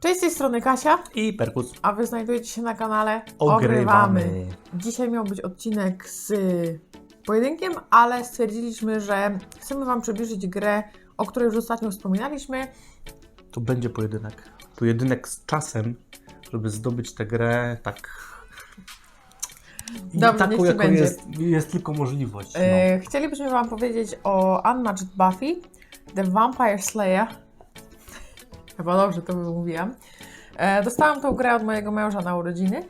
Cześć, z tej strony Kasia, I perkus. a Wy znajdujecie się na kanale Ogrywamy. Dzisiaj miał być odcinek z pojedynkiem, ale stwierdziliśmy, że chcemy Wam przybliżyć grę, o której już ostatnio wspominaliśmy. To będzie pojedynek. Pojedynek z czasem, żeby zdobyć tę grę tak. Dobrze, taką, ci jaką będzie. jest, jest tylko możliwość. No. E, chcielibyśmy Wam powiedzieć o Unmatched Buffy, The Vampire Slayer. Chyba dobrze to wymówiłam. E, dostałam tą grę od mojego męża na urodziny.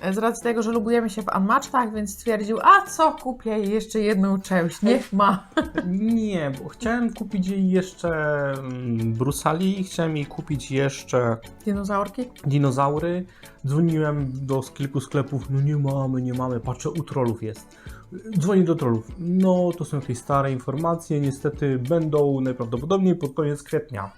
E, Z racji tego, że lubujemy się w Unmatchedach, więc stwierdził, a co, kupię jeszcze jedną część, niech ma. Nie, bo chciałem kupić jej jeszcze mm, Brusali, chciałem jej kupić jeszcze Dinozaurki? dinozaury. Dzwoniłem do kilku sklepów, no nie mamy, nie mamy, patrzę, u trollów jest. Dzwonię do trollów, no to są jakieś stare informacje, niestety będą najprawdopodobniej pod koniec kwietnia.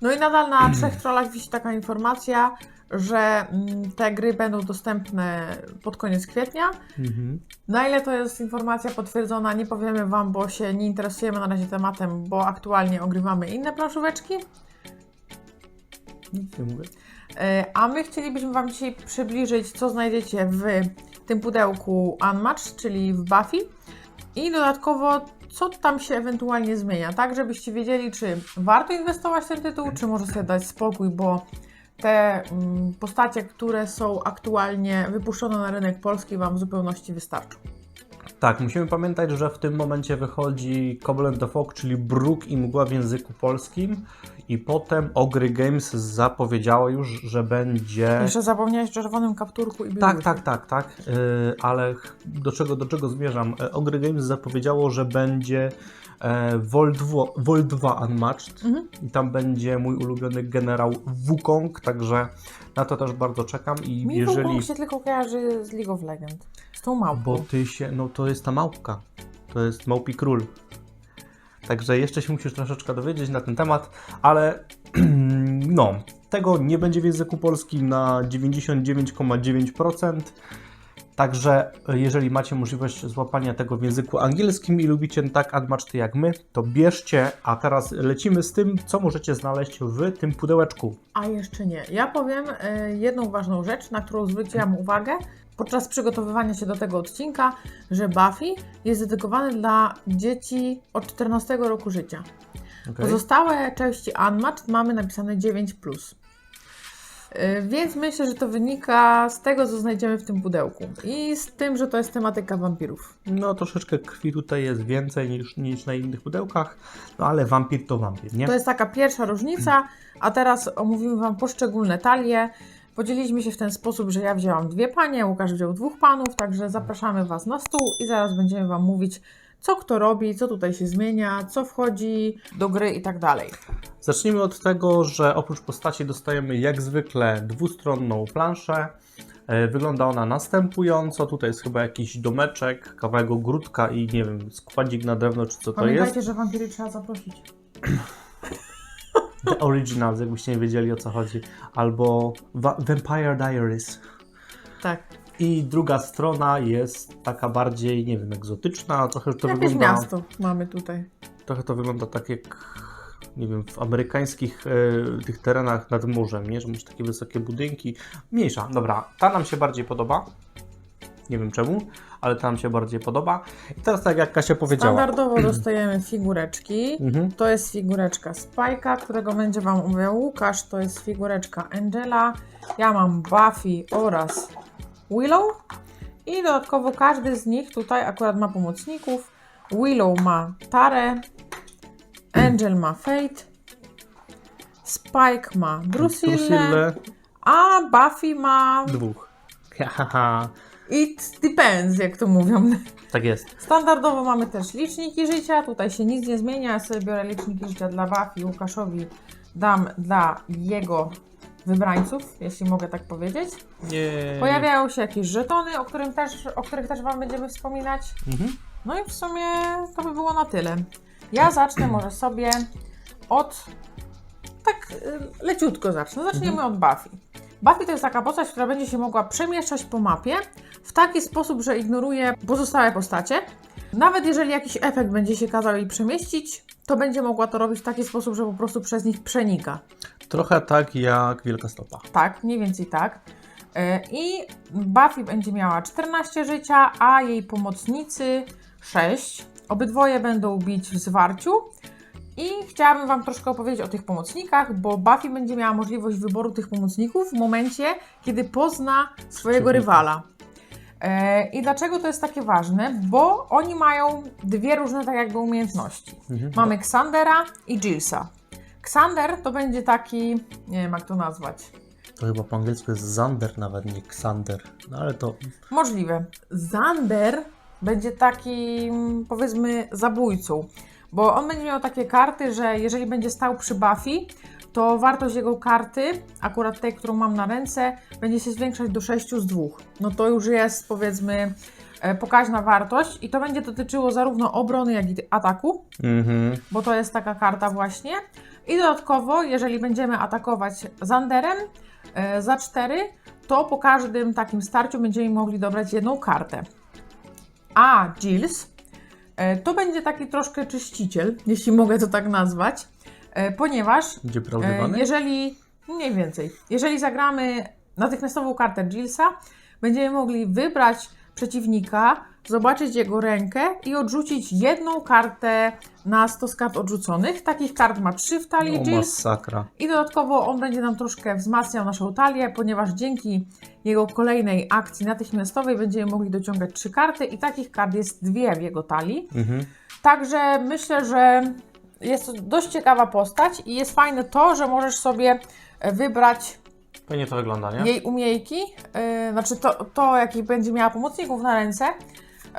No i nadal na trzech trollach wisi taka informacja, że mm, te gry będą dostępne pod koniec kwietnia. Mhm. Na ile to jest informacja potwierdzona, nie powiemy Wam, bo się nie interesujemy na razie tematem, bo aktualnie ogrywamy inne planszóweczki. Nic nie mówię. E, A my chcielibyśmy Wam dzisiaj przybliżyć, co znajdziecie w tym pudełku Unmatched, czyli w Buffy. I dodatkowo, co tam się ewentualnie zmienia, tak żebyście wiedzieli, czy warto inwestować w ten tytuł, czy może sobie dać spokój, bo te mm, postacie, które są aktualnie wypuszczone na rynek polski, Wam w zupełności wystarczą. Tak, musimy pamiętać, że w tym momencie wychodzi Cobble the Fog, czyli Bruk i Mgła w języku polskim i potem Ogry Games zapowiedziało już, że będzie... Jeszcze zapomniałeś o czerwonym kapturku i Tak, biurku. tak, tak, tak, yy, ale do czego, do czego zmierzam? E, Ogry Games zapowiedziało, że będzie Vol 2, Vol 2 Unmatched Mhm. i tam będzie mój ulubiony generał Wukong, także na to też bardzo czekam i Mi jeżeli... jeżeli... się tylko kojarzy z League of Legends. Z tą małpą. Bo ty się, no to jest ta małpka. To jest małpi król. Także jeszcze się musisz troszeczkę dowiedzieć na ten temat, ale no, tego nie będzie w języku polskim na 99,9%. Także e, jeżeli macie możliwość złapania tego w języku angielskim i lubicie tak Unmatched jak my, to bierzcie, a teraz lecimy z tym, co możecie znaleźć w tym pudełeczku. A jeszcze nie. Ja powiem e, jedną ważną rzecz, na którą zwróciłam uwagę podczas przygotowywania się do tego odcinka, że Buffy jest dedykowany dla dzieci od 14 roku życia. Okay? Pozostałe części Unmatched mamy napisane 9. E, Więc myślę, że to wynika z tego, co znajdziemy w tym pudełku i z tym, że to jest tematyka wampirów. No troszeczkę krwi tutaj jest więcej niż, niż na innych pudełkach, no ale wampir to wampir, nie? To jest taka pierwsza różnica, a teraz omówimy Wam poszczególne talie. Podzieliliśmy się w ten sposób, że ja wzięłam dwie panie, Łukasz wziął dwóch panów, także zapraszamy Was na stół i zaraz będziemy Wam mówić, co kto robi, co tutaj się zmienia, co wchodzi do gry i tak dalej. Zacznijmy od tego, że oprócz postaci dostajemy jak zwykle dwustronną planszę. E, Wygląda ona następująco. Tutaj jest chyba jakiś domeczek, kawałek ogródka i nie wiem, składzik na drewno czy co to Pamiętajcie, jest. że wampiry trzeba zaprosić. The Originals, jakbyście nie wiedzieli o co chodzi. Albo Va- Vampire Diaries. Tak, I druga strona jest taka bardziej, nie wiem, egzotyczna. Trochę to jakieś wygląda. miasto mamy tutaj. Trochę to wygląda tak jak, nie wiem, w amerykańskich e, tych terenach nad morzem, nie? Że masz takie wysokie budynki. Mniejsza, dobra, ta nam się bardziej podoba. Nie wiem czemu, ale ta nam się bardziej podoba. I teraz tak jak Kasia powiedziała. Standardowo dostajemy figureczki. Mhm. To jest figureczka Spajka, którego będzie Wam omawiał Łukasz. To jest figureczka Angela. Ja mam Buffy oraz Willow. I dodatkowo każdy z nich tutaj akurat ma pomocników. Willow ma Tarę, Angel ma Fate, Spike ma Drusillę, a Buffy ma dwóch. It depends, jak to mówią. tak jest. Standardowo mamy też liczniki życia, tutaj się nic nie zmienia. Ja sobie biorę liczniki życia dla Buffy, Łukaszowi dam dla jego wybrańców, jeśli mogę tak powiedzieć. Nie. Pojawiają się jakieś żetony, o, którym też, o których też Wam będziemy wspominać. Mhm. No i w sumie to by było na tyle. Ja zacznę może sobie od... Tak y, leciutko zacznę. Zaczniemy od Buffy. Buffy to jest taka postać, która będzie się mogła przemieszczać po mapie w taki sposób, że ignoruje pozostałe postacie. Nawet jeżeli jakiś efekt będzie się kazał jej przemieścić, to będzie mogła to robić w taki sposób, że po prostu przez nich przenika. Trochę tak jak Wielka Stopa. Tak, mniej więcej tak. E, I Buffy będzie miała 14 życia, a jej pomocnicy 6. Obydwoje będą bić w zwarciu. I chciałabym Wam troszkę opowiedzieć o tych pomocnikach, bo Buffy będzie miała możliwość wyboru tych pomocników w momencie, kiedy pozna swojego rywala. E, I dlaczego to jest takie ważne? Bo oni mają dwie różne tak jakby umiejętności. Mhm. Mamy Xandera i Gillsa. Xander to będzie taki, nie wiem jak to nazwać, To chyba po angielsku jest Zander, nawet nie Xander. No ale to Możliwe. Zander będzie takim, powiedzmy, zabójcą, bo on będzie miał takie karty, że jeżeli będzie stał przy Buffy, to wartość jego karty, akurat tej, którą mam na ręce, będzie się zwiększać do 6 z 2. No to już jest, powiedzmy, pokaźna wartość i to będzie dotyczyło zarówno obrony, jak i ataku, Mhm. bo to jest taka karta właśnie. I dodatkowo, jeżeli będziemy atakować Zanderem e, za 4, to po każdym takim starciu będziemy mogli dobrać jedną kartę. A Gills e, to będzie taki troszkę czyściciel, jeśli mogę to tak nazwać, e, ponieważ e, jeżeli, mniej więcej, jeżeli zagramy natychmiastową kartę Gillsa, będziemy mogli wybrać przeciwnika, zobaczyć jego rękę i odrzucić jedną kartę na stos kart odrzuconych. Takich kart ma 3 w talii O, Gills. masakra. I dodatkowo on będzie nam troszkę wzmacniał naszą talię, ponieważ dzięki jego kolejnej akcji natychmiastowej będziemy mogli dociągać trzy karty i takich kart jest dwie w jego talii. Mhm. Także myślę, że jest to dość ciekawa postać i jest fajne to, że możesz sobie wybrać Fajnie to wygląda, nie? jej umiejki, yy, znaczy to, to jakich będzie miała pomocników na ręce,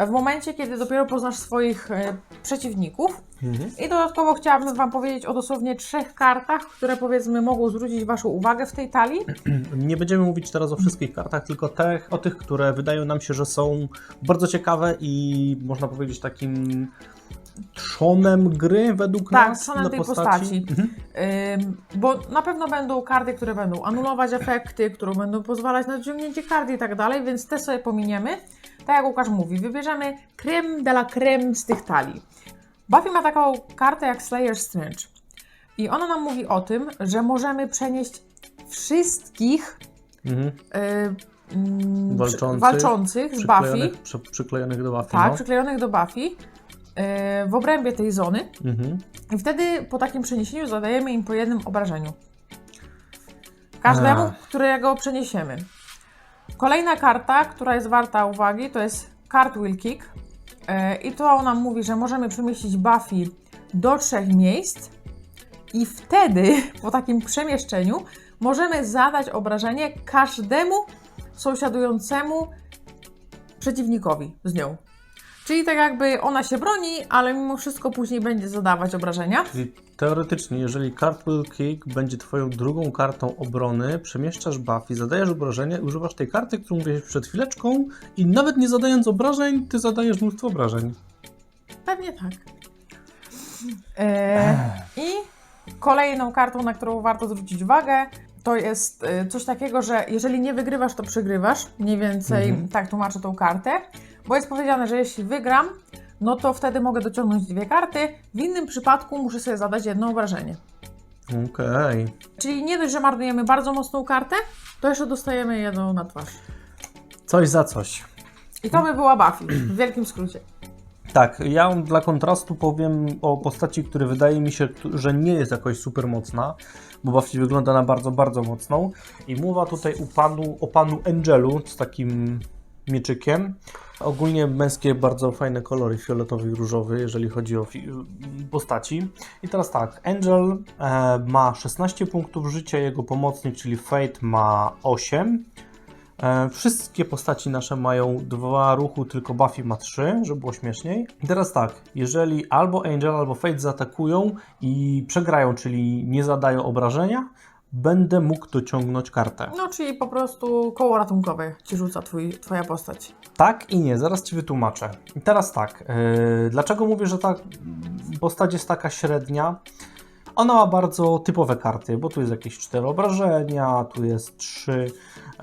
w momencie, kiedy dopiero poznasz swoich e, przeciwników. Mhm. I dodatkowo chciałabym Wam powiedzieć o dosłownie trzech kartach, które powiedzmy mogą zwrócić Waszą uwagę w tej talii. Nie będziemy mówić teraz o wszystkich kartach, tylko te, o tych, które wydają nam się, że są bardzo ciekawe i można powiedzieć takim trzonem gry według Tak, nas. trzonem na tej postaci. Mhm. Ym, bo na pewno będą karty, które będą anulować efekty, które będą pozwalać na ciągnięcie karty i tak dalej, więc te sobie pominiemy. Tak jak Łukasz mówi, wybierzemy creme de la creme z tych talii. Buffy ma taką kartę jak Slayer Strange. I ona nam mówi o tym, że możemy przenieść wszystkich Mhm. y, mm, Walczących, walczących z Buffy, przy, przyklejonych do Buffy. tak, no. przyklejonych do Buffy, w obrębie tej zony. Mhm. I wtedy po takim przeniesieniu zadajemy im po jednym obrażeniu. Każdemu, A. którego przeniesiemy. Kolejna karta, która jest warta uwagi, to jest Cartwheel Kick. E, I to nam mówi, że możemy przemieścić Buffy do trzech miejsc. I wtedy, po takim przemieszczeniu, możemy zadać obrażenie każdemu sąsiadującemu przeciwnikowi z nią. Czyli tak jakby ona się broni, ale mimo wszystko później będzie zadawać obrażenia. Czyli teoretycznie, jeżeli Cartwheel Kick będzie twoją drugą kartą obrony, przemieszczasz Buffy, zadajesz obrażenia i używasz tej karty, którą mówiłeś przed chwileczką i nawet nie zadając obrażeń, ty zadajesz mnóstwo obrażeń. Pewnie tak. E, I kolejną kartą, na którą warto zwrócić uwagę, to jest e, coś takiego, że jeżeli nie wygrywasz, to przegrywasz. Mniej więcej Mhm. tak tłumaczę tą kartę. Bo jest powiedziane, że jeśli wygram, no to wtedy mogę dociągnąć dwie karty. W innym przypadku muszę sobie zadać jedno obrażenie. Okej. Czyli nie dość, że marnujemy bardzo mocną kartę, to jeszcze dostajemy jedną na twarz. Coś za coś. I to by była Buffy, w wielkim skrócie. Tak, ja dla kontrastu powiem o postaci, która wydaje mi się, że nie jest jakoś super mocna, bo Buffy wygląda na bardzo, bardzo mocną. I mowa tutaj u panu, o panu Angelu z takim mieczykiem. Ogólnie męskie bardzo fajne kolory, fioletowy i różowy, jeżeli chodzi o postaci. I teraz tak, Angel e, ma 16 punktów życia, jego pomocnik, czyli Fate ma 8. E, Wszystkie postaci nasze mają dwa ruchu, tylko Buffy ma trzy, żeby było śmieszniej. I teraz tak, jeżeli albo Angel, albo Fate zaatakują i przegrają, czyli nie zadają obrażenia, będę mógł dociągnąć kartę. No, czyli po prostu koło ratunkowe ci rzuca twój, twoja postać. Tak i nie, zaraz Ci wytłumaczę. I teraz tak, yy, dlaczego mówię, że ta postać jest taka średnia? Ona ma bardzo typowe karty, bo tu jest jakieś cztery obrażenia, tu jest trzy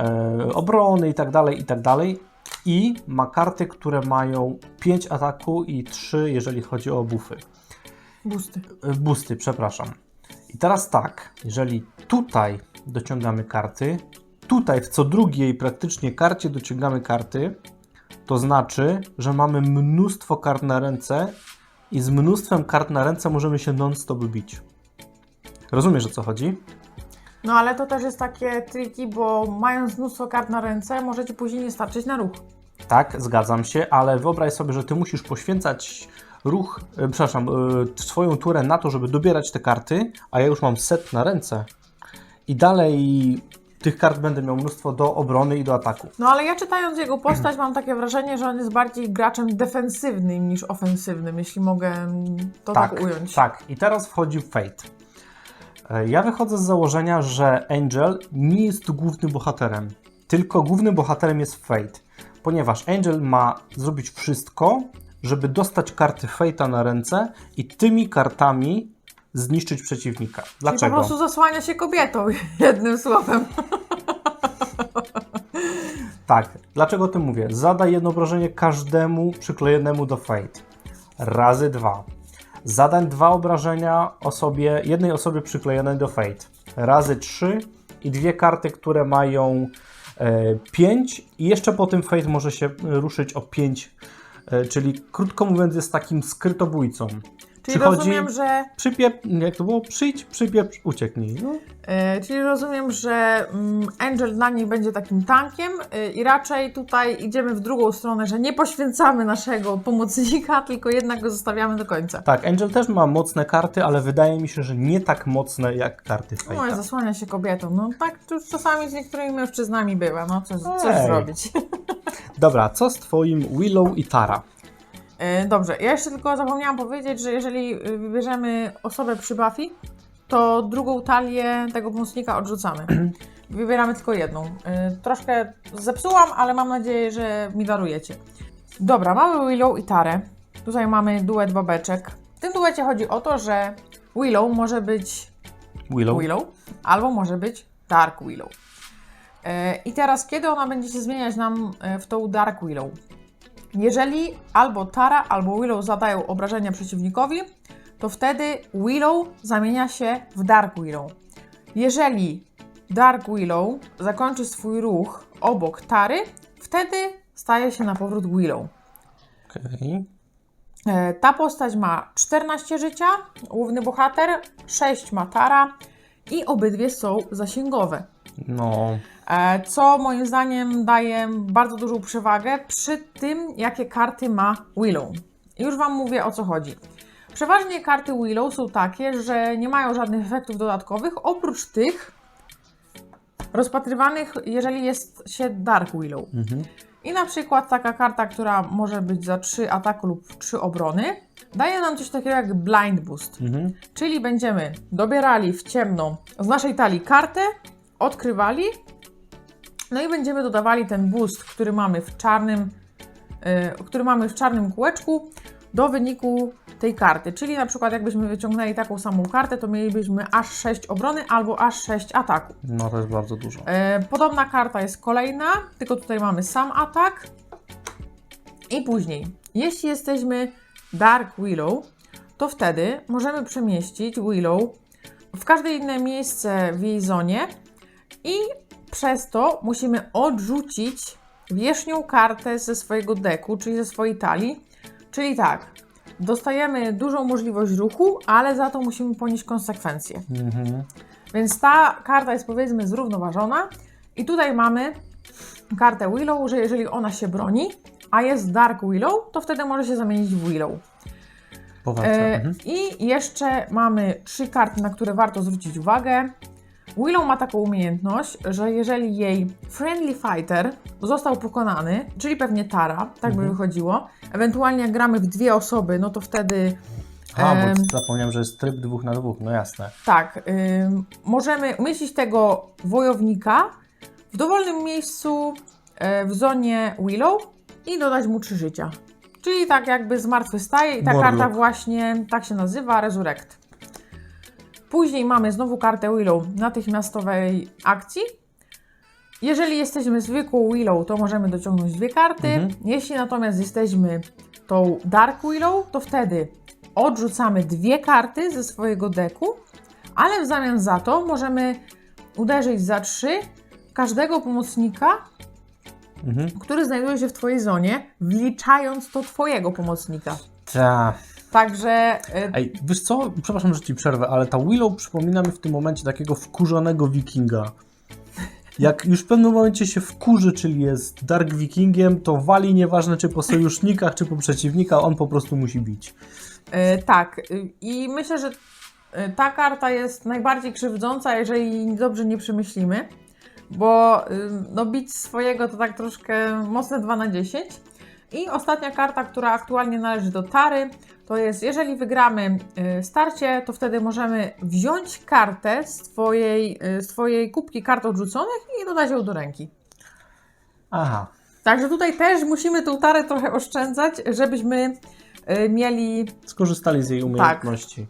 e, obrony i tak dalej, i tak dalej. I ma karty, które mają 5 ataku i 3, jeżeli chodzi o buffy. Busty. E, Boosty, przepraszam. I teraz tak, jeżeli tutaj dociągamy karty, tutaj w co drugiej praktycznie karcie dociągamy karty, to znaczy, że mamy mnóstwo kart na ręce i z mnóstwem kart na ręce możemy się non-stop bić. Rozumiesz o co chodzi? No ale to też jest takie triki, bo mając mnóstwo kart na ręce, możecie później nie starczyć na ruch. Tak, zgadzam się, ale wyobraź sobie, że ty musisz poświęcać ruch, e, przepraszam, e, swoją turę na to, żeby dobierać te karty, a ja już mam set na ręce. I dalej tych kart będę miał mnóstwo do obrony i do ataku. No ale ja czytając jego postać mam takie wrażenie, że on jest bardziej graczem defensywnym niż ofensywnym, jeśli mogę to tak, ująć. Tak, i teraz wchodzi Fate. E, Ja wychodzę z założenia, że Angel nie jest głównym bohaterem, tylko głównym bohaterem jest Fate, ponieważ Angel ma zrobić wszystko, żeby dostać karty Fate'a na ręce i tymi kartami zniszczyć przeciwnika. Czyli po Dlaczego? prostu zasłania się kobietą, jednym słowem. Tak, dlaczego o tym mówię? Zadaj jedno obrażenie każdemu przyklejonemu do Fate. Razy dwa. Zadaj dwa obrażenia osobie, jednej osobie przyklejonej do Fate. Razy trzy i dwie karty, które mają e, 5 i jeszcze po tym Fate może się ruszyć o 5, e, czyli krótko mówiąc jest takim skrytobójcą. Czyli Przychodzi- rozumiem, że Przypiep, jak to było? Przyjdź, przypieprz, ucieknij. No, E, czyli rozumiem, że mm, Angel dla nich będzie takim tankiem e, i raczej tutaj idziemy w drugą stronę, że nie poświęcamy naszego pomocnika, tylko jednak go zostawiamy do końca. tak, Angel też ma mocne karty, ale wydaje mi się, że nie tak mocne jak karty No Fate'a. zasłania się kobietą. No tak to już czasami z niektórymi mężczyznami bywa, no coś, coś Ej. zrobić. Dobra, co z twoim Willow i Tara? E, Dobrze, ja jeszcze tylko zapomniałam powiedzieć, że jeżeli y, wybierzemy osobę przy Buffy, to drugą talię tego pomocnika odrzucamy. Wybieramy tylko jedną. Y, Troszkę zepsułam, ale mam nadzieję, że mi darujecie. Dobra, mamy Willow i Tarę. Tutaj mamy duet babeczek. W tym duecie chodzi o to, że Willow może być Willow? Willow, albo może być Dark Willow. E, I teraz, kiedy ona będzie się zmieniać nam e, w tą Dark Willow? Jeżeli albo Tara, albo Willow zadają obrażenia przeciwnikowi, to wtedy Willow zamienia się w Dark Willow. Jeżeli Dark Willow zakończy swój ruch obok Tary, wtedy staje się na powrót Willow. Okej. E, Ta postać ma 14 życia, główny bohater, 6 ma Tara i obydwie są zasięgowe. No, E, Co moim zdaniem daje bardzo dużą przewagę przy tym, jakie karty ma Willow. Już Wam mówię o co chodzi. Przeważnie karty Willow są takie, że nie mają żadnych efektów dodatkowych, oprócz tych rozpatrywanych, jeżeli jest się Dark Willow. mhm. I na przykład taka karta, która może być za 3 ataku lub 3 obrony, daje nam coś takiego jak Blind Boost. Mhm. Czyli będziemy dobierali w ciemno z naszej talii kartę, odkrywali, no i będziemy dodawali ten boost, który mamy w czarnym, yy, który mamy w czarnym kółeczku do wyniku tej karty. Czyli na przykład jakbyśmy wyciągnęli taką samą kartę, to mielibyśmy aż 6 obrony albo aż 6 ataku. no to jest bardzo dużo. E, Podobna karta jest kolejna, tylko tutaj mamy sam atak. I później, jeśli jesteśmy Dark Willow, to wtedy możemy przemieścić Willow w każde inne miejsce w jej zonie i przez to musimy odrzucić wierzchnią kartę ze swojego deku, czyli ze swojej talii. Czyli tak, dostajemy dużą możliwość ruchu, ale za to musimy ponieść konsekwencje. Mhm. Więc ta karta jest powiedzmy zrównoważona. I tutaj mamy kartę Willow, że jeżeli ona się broni, a jest Dark Willow, to wtedy może się zamienić w Willow. E, Mhm. I jeszcze mamy trzy karty, na które warto zwrócić uwagę. Willow ma taką umiejętność, że jeżeli jej Friendly Fighter został pokonany, czyli pewnie Tara, tak by Mhm. wychodziło, ewentualnie jak gramy w dwie osoby, no to wtedy A, em, bo zapomniałem, że jest tryb dwóch na dwóch, no jasne. Tak, ym, możemy umieścić tego wojownika w dowolnym miejscu e, w zonie Willow i dodać mu trzy życia. Czyli tak jakby zmartwychwstaje i ta Warlock. karta właśnie tak się nazywa, Resurrect. Później mamy znowu kartę Willow natychmiastowej akcji. Jeżeli jesteśmy zwykłą Willow, to możemy dociągnąć dwie karty. Mhm. Jeśli natomiast jesteśmy tą Dark Willow, to wtedy odrzucamy dwie karty ze swojego deku, ale w zamian za to możemy uderzyć za 3 każdego pomocnika, Mhm. który znajduje się w Twojej zonie, wliczając to Twojego pomocnika. Ta. Także y, Ej, wiesz co? Przepraszam, że ci przerwę, ale ta Willow przypomina mi w tym momencie takiego wkurzonego wikinga. Jak już w pewnym momencie się wkurzy, czyli jest Dark Wikingiem, to wali nieważne czy po sojusznikach, czy po przeciwnika, on po prostu musi bić. y, tak. Y, I myślę, że y, ta karta jest najbardziej krzywdząca, jeżeli dobrze nie przemyślimy, bo no, bić swojego to tak troszkę mocne 2 na 10. I ostatnia karta, która aktualnie należy do Tary, to jest, jeżeli wygramy y, starcie, to wtedy możemy wziąć kartę z twojej, y, z twojej kubki kart odrzuconych i dodać ją do ręki. Aha. Także tutaj też musimy tą tarę trochę oszczędzać, żebyśmy y, mieli. Skorzystali z jej umiejętności.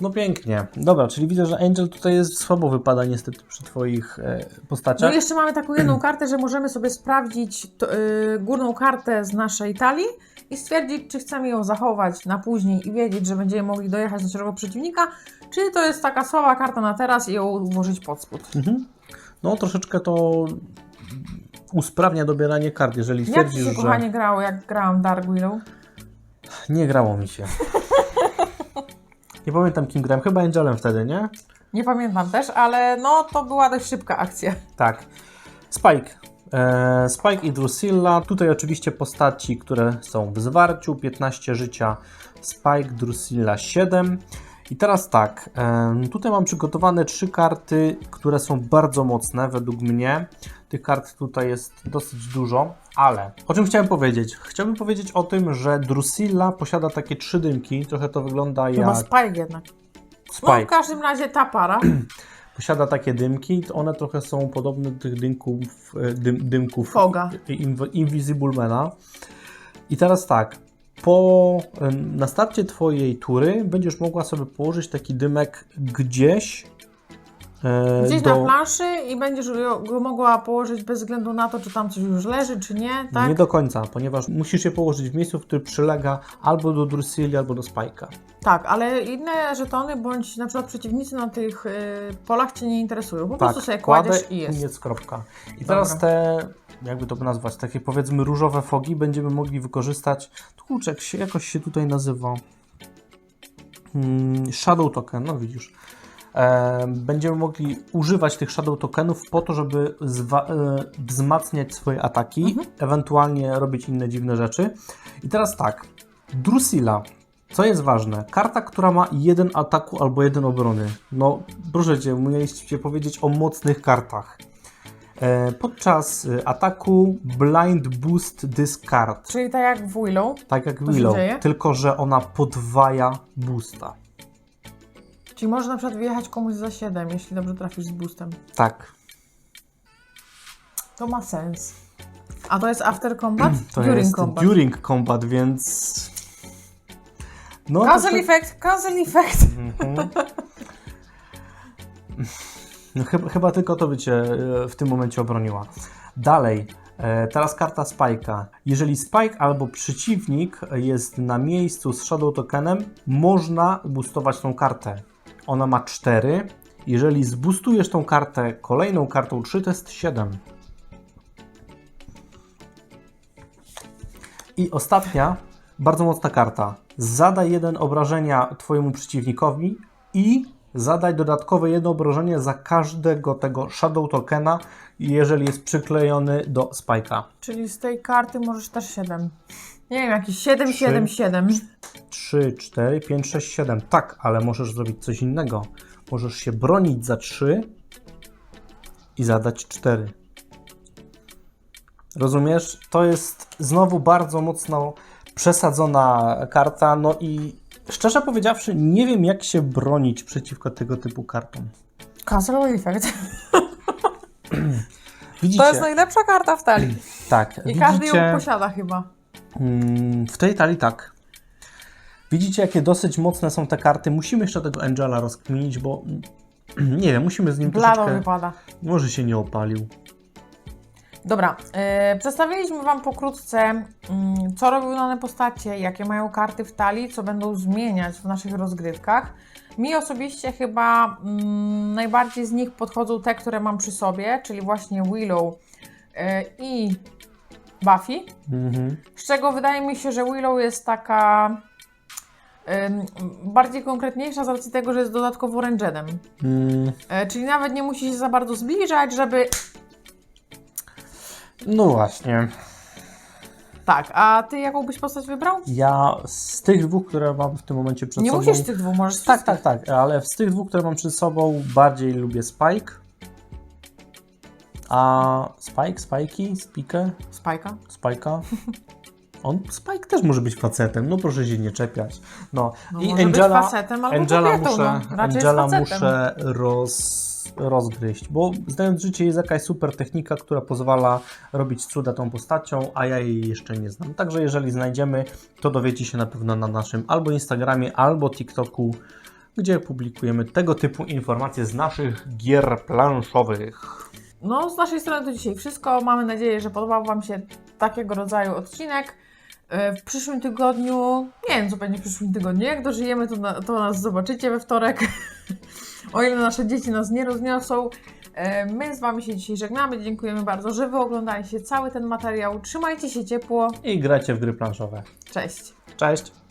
No pięknie. Dobra, czyli widzę, że Angel tutaj jest słabo wypada niestety przy twoich e, No postaciach. i jeszcze mamy taką jedną kartę, że możemy sobie sprawdzić to, y, górną kartę z naszej talii i stwierdzić, czy chcemy ją zachować na później i wiedzieć, że będziemy mogli dojechać do naszego przeciwnika, czy to jest taka słaba karta na teraz i ją włożyć pod spód. Mhm. No troszeczkę to usprawnia dobieranie kart, jeżeli Jak Ci się, że kochanie, grało, jak grałam Dark Willow? nie grało mi się. Nie pamiętam kim grałem, chyba Angelem wtedy, nie? Nie pamiętam też, ale no to była dość szybka akcja. Tak. Spike. E, Spike i Drusilla. Tutaj oczywiście postaci, które są w zwarciu. 15 życia. Spike, Drusilla 7. I teraz tak. Tutaj mam przygotowane trzy karty, które są bardzo mocne według mnie. Tych kart tutaj jest dosyć dużo, ale o czym chciałem powiedzieć? Chciałbym powiedzieć o tym, że Drusilla posiada takie trzy dymki. Trochę to wygląda Chyba jak Spike jednak. No Spike w każdym razie ta para. posiada takie dymki, to one trochę są podobne do tych dymków, e, dym, dymków Foga. Inv- Invisible Mana. I teraz tak, po, na starcie Twojej tury będziesz mogła sobie położyć taki dymek gdzieś Gdzieś do, na planszy i będziesz go mogła położyć bez względu na to, czy tam coś już leży, czy nie, tak? Nie do końca, ponieważ musisz je położyć w miejscu, w którym przylega albo do Drusili, albo do Spike'a. Tak, ale inne żetony bądź na przykład przeciwnicy na tych y, polach Cię nie interesują. Po prostu sobie Tak, kładę kładziesz i jest. koniec, kropka. I teraz te, jakby to nazwać, takie powiedzmy różowe fogi będziemy mogli wykorzystać. Jak się, jakoś się tutaj nazywa. Hmm, shadow token, no widzisz. E, będziemy mogli używać tych shadow tokenów po to, żeby e, wzmacniać swoje ataki, Mhm. ewentualnie robić inne dziwne rzeczy. I teraz tak, Drusilla. Co jest ważne? Karta, która ma jeden ataku albo jeden obrony. No, proszę cię, mieliście powiedzieć o mocnych kartach. E, podczas ataku Blind Boost Discard. Czyli tak jak w Willow, Tak jak Willow, tylko że ona podwaja boosta. Czyli możesz na przykład wyjechać komuś za 7, jeśli dobrze trafisz z boostem. Tak. To ma sens. A to jest after combat? To During jest combat. during combat, więc. No, Cancel to- effect, cancel effect. Mhm. No, chyba, chyba tylko to by cię e, w tym momencie obroniła. Dalej, e, teraz karta Spike'a. Jeżeli Spike albo przeciwnik jest na miejscu z Shadow Tokenem, można boostować tą kartę. Ona ma 4. Jeżeli zboostujesz tą kartę kolejną kartą 3, to jest 7. I ostatnia, bardzo mocna karta. Zadaj jeden obrażenia Twojemu przeciwnikowi i zadaj dodatkowe jedno obrażenie za każdego tego Shadow Tokena, jeżeli jest przyklejony do Spike'a. Czyli z tej karty możesz też 7. Nie wiem, jakiś 7, Trzy. 7, 7. 3, 4, 5, 6, 7. Tak, ale możesz zrobić coś innego. Możesz się bronić za 3 i zadać 4. Rozumiesz? To jest znowu bardzo mocno przesadzona karta. No i szczerze powiedziawszy, nie wiem, jak się bronić przeciwko tego typu kartom. Cancel effect. Widzicie? To jest najlepsza karta w talii. tak, I każdy widzicie, ją posiada chyba. Mm, W tej talii tak. Widzicie, jakie dosyć mocne są te karty. Musimy jeszcze tego Angela rozkminić, bo nie wiem, musimy z nim Blado troszeczkę... wypada. Może się nie opalił. Dobra, e, przedstawiliśmy Wam pokrótce, mm, co robią dane postacie, jakie mają karty w talii, co będą zmieniać w naszych rozgrywkach. Mi osobiście chyba mm, najbardziej z nich podchodzą te, które mam przy sobie, czyli właśnie Willow e, i Buffy. Mhm. Z czego wydaje mi się, że Willow jest taka bardziej konkretniejsza z racji tego, że jest dodatkowo rangerem. Mm, E, czyli nawet nie musi się za bardzo zbliżać, żeby. no właśnie. Tak, a ty jaką byś postać wybrał? Ja z tych dwóch, które mam w tym momencie przed nie sobą... musisz tych dwóch, możesz Tak, tak, tak, ale z tych dwóch, które mam przed sobą, bardziej lubię Spike. A Spike, Spikey, Spike, Spajka. Spike'a. On, Spike też może być facetem, no proszę się nie czepiać. No, No, i może Angela, być facetem albo Angela kobietą, muszę, no. Raczej Angela jest facetem. muszę roz, rozgryźć, bo znając życie jest jakaś super technika, która pozwala robić cuda tą postacią, a ja jej jeszcze nie znam. Także jeżeli znajdziemy, to dowiecie się na pewno na naszym albo Instagramie, albo TikToku, gdzie publikujemy tego typu informacje z naszych gier planszowych. No, z naszej strony to dzisiaj wszystko. Mamy nadzieję, że podobał Wam się takiego rodzaju odcinek. E, W przyszłym tygodniu, nie wiem co będzie w przyszłym tygodniu, jak dożyjemy, to, na, to nas zobaczycie we wtorek. o ile nasze dzieci nas nie rozniosą. E, My z Wami się dzisiaj żegnamy. Dziękujemy bardzo, że Wy oglądaliście cały ten materiał. Trzymajcie się ciepło. I gracie w gry planszowe. Cześć. Cześć!